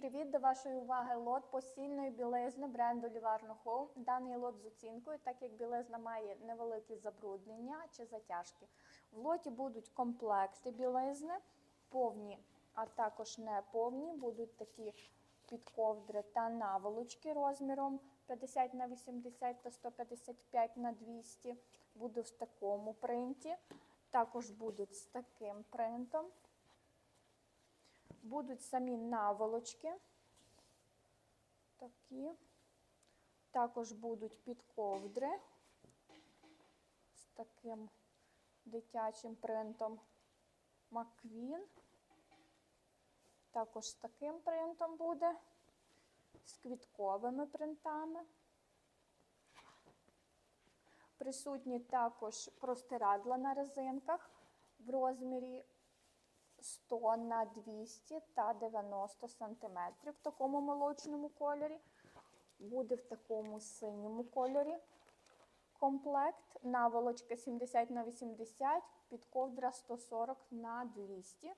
привіт! До вашої уваги лот постільної білизни бренду Livarno Home. Даний лот з оцінкою, так як білизна має невеликі забруднення чи затяжки. В лоті будуть комплекти білизни, повні, а також не повні. Будуть такі підковдри та наволочки розміром 50 на 80 та 155 на 200. Буде в такому принті. Також будуть з таким принтом. Будуть самі наволочки. Такі. Також будуть підковдри з таким дитячим принтом Маквін. Також з таким принтом буде, з квітковими принтами. Присутні також простирадла на резинках в розмірі 100 на 200 та 90 сантиметрів в такому молочному кольорі. Буде в такому синьому кольорі комплект. Наволочка 70 на 80, підковдра 140 на 200.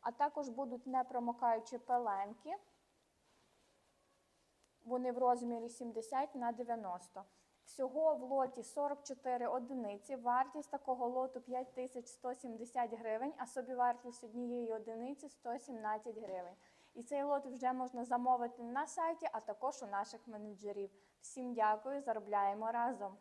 А також будуть непромокаючі пеленки. Вони в розмірі 70 на 90. Всього в лоті 44 одиниці. Вартість такого лоту 5170 гривень, а собівартість однієї одиниці 117 гривень. І цей лот вже можна замовити на сайті, а також у наших менеджерів. Всім дякую, заробляємо разом!